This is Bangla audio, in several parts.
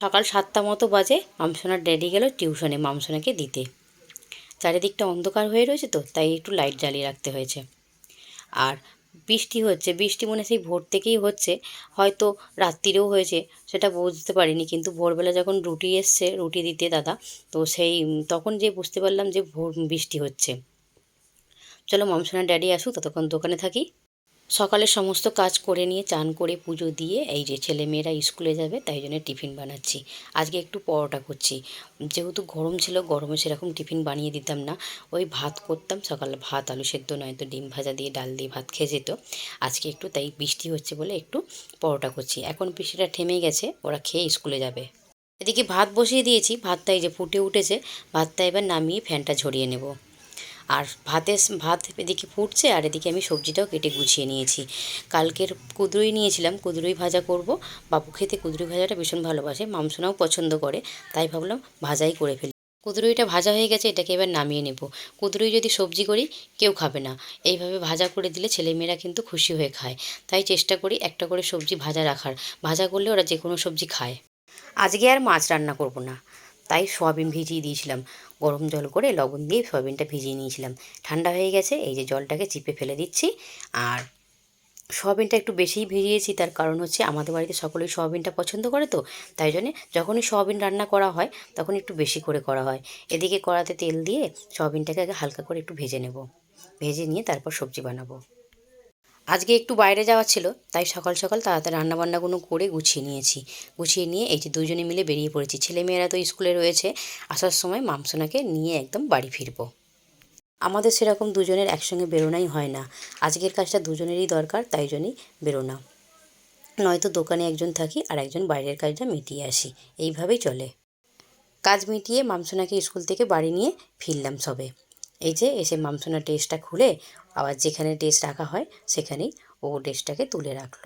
সকাল সাতটা মতো বাজে, মামসোনার ড্যাডি গেল টিউশনে মামসোনাকে দিতে। চারিদিকটা অন্ধকার হয়ে রয়েছে তো, তাই একটু লাইট জ্বালিয়ে রাখতে হয়েছে। আর বৃষ্টি হচ্ছে, বৃষ্টি মনে সেই ভোর থেকেই হচ্ছে। হয়তো রাত্রিরেও হয়েছে, সেটা বুঝতে পারিনি, কিন্তু ভোরবেলা যখন রুটি এসছে, রুটি দিতে দাদা, তো সেই, তখন যে বুঝতে পারলাম যে ভোর বৃষ্টি হচ্ছে। চলো মামসোনার ড্যাডি আসুক, ততক্ষণ দোকানে থাকি। সকালে সমস্ত কাজ করে নিয়ে, চান করে পুজো দিয়ে এই যে ছেলেমেয়েরা স্কুলে যাবে, তাই জন্য টিফিন বানাচ্ছি। আজকে একটু পরোটা করছি। যেহেতু গরম ছিল, গরমে সেরকম টিফিন বানিয়ে দিতাম না। ওই ভাত করতাম, সকালে ভাত, আলু সেদ্ধ, নয়তো ডিম ভাজা দিয়ে ডাল দিয়ে ভাত খেয়ে যেত। আজকে একটু তাই বৃষ্টি হচ্ছে বলে একটু পরোটা করছি। এখন বৃষ্টিটা থেমে গেছে, ওরা খেয়ে স্কুলে যাবে। এদিকে ভাত বসিয়ে দিয়েছি, ভাতটা এই যে ফুটে উঠেছে, ভাতটা এবার নামিয়ে ফ্যানটা ঝরিয়ে নেব। আর ভাতে ভাত এদিকে ফুটছে আর এদিকে আমি সবজিটাও কেটে গুছিয়ে নিয়েছি। কালকের কুদরুই নিয়েছিলাম, কুদরুই ভাজা করব। বাবু খেতে কুদরুই ভাজাটা ভীষণ ভালোবাসে মামসোনাও পছন্দ করে, তাই ভাবলাম ভাজাই করে ফেলি। কুদরুইটা ভাজা হয়ে গেছে, এটাকে এবার নামিয়ে নেব। কুদরুই যদি সবজি করি, কেউ খাবে না। এইভাবে ভাজা করে দিলে ছেলেমেয়েরা কিন্তু খুশি হয়ে খায়। তাই চেষ্টা করি একটা করে সবজি ভাজা রাখার। ভাজা করলে ওরা যে কোনো সবজি খায়। আজকে আর মাছ রান্না করব না। তাই সয়াবিন ভিজিয়ে দিয়েছিলাম। গরম জল করে লবণ দিয়ে সয়াবিনটা ভিজিয়ে নিয়েছিলাম। ঠান্ডা হয়ে গেছে, এই যে জলটাকে চিপে ফেলে দিচ্ছি। আর সয়াবিনটা একটু বেশিই ভিজিয়েছি, তার কারণ হচ্ছে আমাদের বাড়িতে সকলেই সয়াবিনটা পছন্দ করে তো, তাই জন্যে যখনই সয়াবিন রান্না করা হয়, তখন একটু বেশি করে করা হয়। এদিকে কড়াতে তেল দিয়ে সয়াবিনটাকে আগে হালকা করে একটু ভেজে নেব। ভেজে নিয়ে তারপর সবজি বানাবো। আজকে একটু বাইরে যাওয়া ছিল, তাই সকাল সকাল তাড়াতাড়ি রান্নাবান্নাগুলো করে গুছিয়ে নিয়েছি। গুছিয়ে নিয়ে এই যে দুজনে মিলে বেরিয়ে পড়েছি। ছেলেমেয়েরা তো স্কুলে রয়েছে, আসার সময় মামসোনাকে নিয়ে একদম বাড়ি ফিরবো। আমাদের সেরকম দুজনের একসঙ্গে বেরোনাই হয় না। আজকের কাজটা দুজনেরই দরকার, তাই জন্যই বেরোনা। নয়তো দোকানে একজন থাকি আর একজন বাইরের কাজটা মিটিয়ে আসি। এইভাবেই চলে। কাজ মিটিয়ে মামসোনাকে স্কুল থেকে বাড়ি নিয়ে ফিরলাম সবে। এই যে এসে মামসোনা ড্রেসটা খুলে আবার যেখানে ড্রেস রাখা হয়, সেখানেই ও ড্রেসটাকে তুলে রাখল।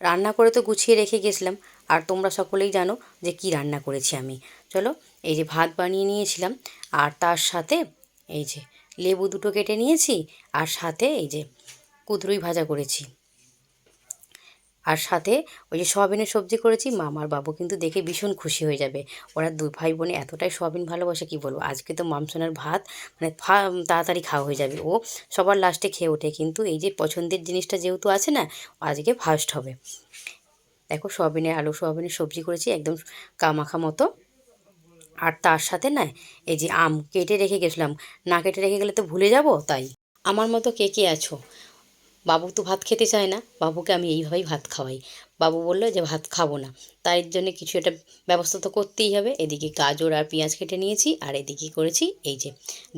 রান্না করে তো গুছিয়ে রেখে গেছিলাম। আর তোমরা সকলেই জানো যে কি রান্না করেছি আমি। চলো, এই যে ভাত বানিয়ে নিয়েছিলাম, আর তার সাথে এই যে লেবু দুটো কেটে নিয়েছি, আর সাথে এই যে কুদরুই ভাজা করেছি। আর সাথে ওই যে সয়াবিনের সবজি করেছি, মামার বাবু কিন্তু দেখে ভীষণ খুশি হয়ে যাবে। ওরা দুই ভাই বোনে এতটাই সয়াবিন ভালোবাসে, কি বলব? আজকে তো মামসোনার ভাত মানে তাড়াতাড়ি খাওয়া হয়ে যাবে। ও সবার লাস্টে খেয়ে ওঠে, কিন্তু এই যে পছন্দের জিনিসটা যেহেতু আছে না আজকে ফার্স্ট হবে। দেখো সয়াবিনের আলু, সয়াবিনের সবজি করেছি, একদম কামাখা মতো। আর তার সাথে না, এই যে আম কেটে রেখে গেছিলাম, না কেটে রেখে গেলে তো ভুলে যাব, তাই। আমার মতো কে কে আছো? বাবু তো ভাত খেতে চায় না, বাবুকে আমি এইভাবেই ভাত খাওয়াই। বাবু বলল যে, ভাত খাব না। তাই জন্য কিছু একটা ব্যবস্থা তো করতেই হবে। এদিকে গাজর আর পেঁয়াজ কেটে নিয়েছি, আর এদিকে করেছি এই যে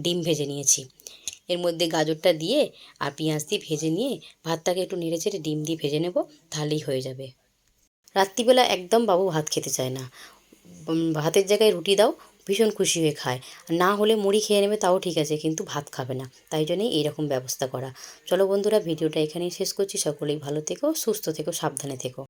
ডিম ভেজে নিয়েছি। এর মধ্যে গাজরটা দিয়ে আর পেঁয়াজ দিয়ে ভেজে নিয়ে ভাতটাকে একটু নেড়ে চেড়ে ডিম দিয়ে ভেজে নেব, তাহলেই হয়ে যাবে। রাত্রিবেলা একদম বাবু ভাত খেতে চায় না। ভাতের জায়গায় রুটি দাও ভীষণ খুশি হয়ে খায়। না হলে মুড়ি খেয়ে নেবে, তাও ঠিক আছে, কিন্তু ভাত খাবে না। তাই জন্যই এইরকম ব্যবস্থা করা। চলো বন্ধুরা, ভিডিওটা এখানেই শেষ করছি। সকলেই ভালো থেকো, সুস্থ থেকো, সাবধানে থেকো।